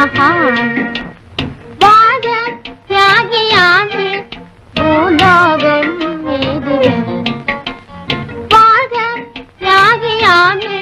மகான் வாக தியாகியாகி பூலோகம் ஏதுவென வாக தியாகியாகி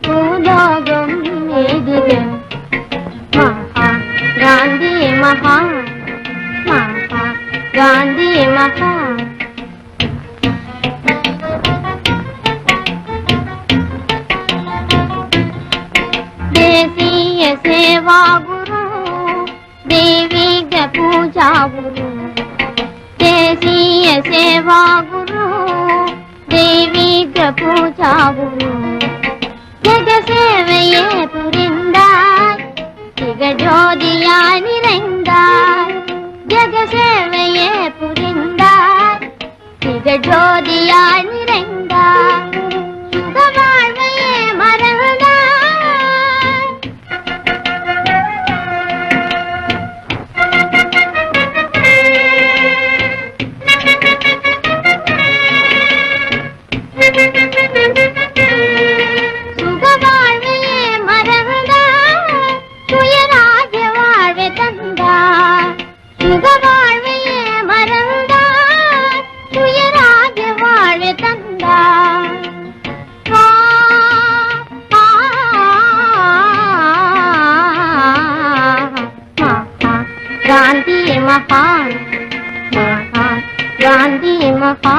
பூலோகம் ஏதுவென மகா காந்தி மகா மகா காந்தி மகா. ಸೇವಾ ಗುರು ದೇವಿಗೆ ಪೂಜಾ ಗುರು ದೇಸಿಯ ಸೇವಾ ಗುರು ದೇವಿಗೆ ಪೂಜಾ ಗುರು ಜಗ ಸೇವೆಯೇ ಪುರಿಂದಾಯ್ ಸಿಗ ಜ್ಯೋತಿಯ ನಿರಂಗಾಯ್ ಜಗ ಸೇವೆಯೇ ಪುರಿಂದಾಯ್ ಸಿಗ ಜ್ಯೋತಿಯ ನಿರಂಗ காந்தி மகா